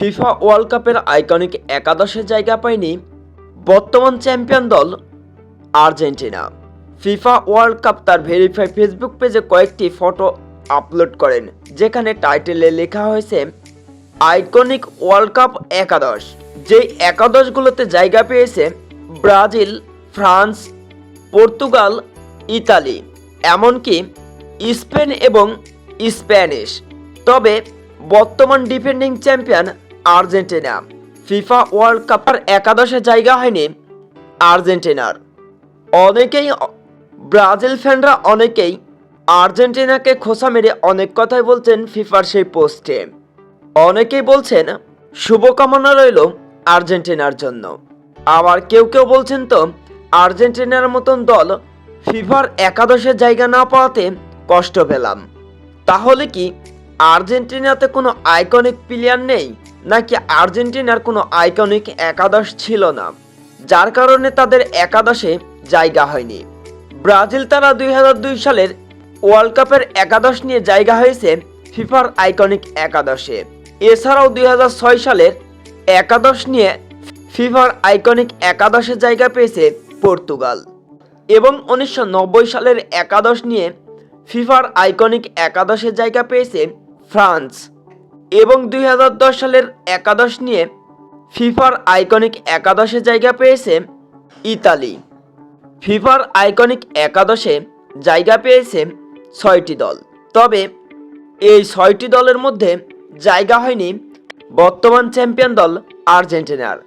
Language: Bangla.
ফিফা ওয়ার্ল্ড কাপের আইকনিক একাদশে জায়গা পায়নি বর্তমান চ্যাম্পিয়ন দল আর্জেন্টিনা। ফিফা ওয়ার্ল্ড কাপ তার ভেরিফাই ফেসবুক পেজে কয়েকটি ফটো আপলোড করেন, যেখানে টাইটেলে লেখা হয়েছে, আইকনিক ওয়ার্ল্ড কাপ একাদশ। যেই একাদশগুলোতে জায়গা পেয়েছে ব্রাজিল, ফ্রান্স, পর্তুগাল, ইতালি, এমনকি স্পেন এবং স্প্যানিশ। তবে বর্তমান defending champion Argentina. FIFA world কাপের একাদশে জায়গা হয়নি আর্জেন্টিনার। অনেকেই ব্রাজিল ফ্যানরা অনেকেই আর্জেন্টিনাকে খোসা মেরে অনেক কথাই বলছেন ফিফার সেই পোস্টে। অনেকেই বলছেন, শুভকামনা রইল আর্জেন্টিনার জন্য। আবার কেউ কেউ বলছেন তো, আর্জেন্টিনার মতন দল ফিফার একাদশে জায়গা না পাওয়াতে কষ্ট পেলাম। তাহলে কি আর্জেন্টিনাতে কোনো আইকনিক প্লেয়ার নেই? নাকি আর্জেন্টিনার কোনো আইকনিক একাদশ ছিল না, যার কারণে তাদের একাদশে জায়গা হয়নি। ব্রাজিল তারা দুই হাজার দুই সালের ওয়ার্ল্ড কাপের একাদশ নিয়ে জায়গা হয়েছে ফিফার আইকনিক একাদশে। এছাড়াও দুই হাজার ছয় সালের একাদশ নিয়ে ফিফার আইকনিক একাদশে জায়গা পেয়েছে পর্তুগাল। এবং উনিশশো নব্বই সালের একাদশ নিয়ে ফিফার আইকনিক একাদশে জায়গা পেয়েছে ফ্রান্স। এবং দুই হাজার দশ সালের একাদশ নিয়ে ফিফার আইকনিক একাদশে জায়গা পেয়েছে ইতালি। ফিফার আইকনিক একাদশে জায়গা পেয়েছে ছয়টি দল। তবে এই ছয়টি দলের মধ্যে জায়গা হয়নি বর্তমান চ্যাম্পিয়ন দল আর্জেন্টিনার।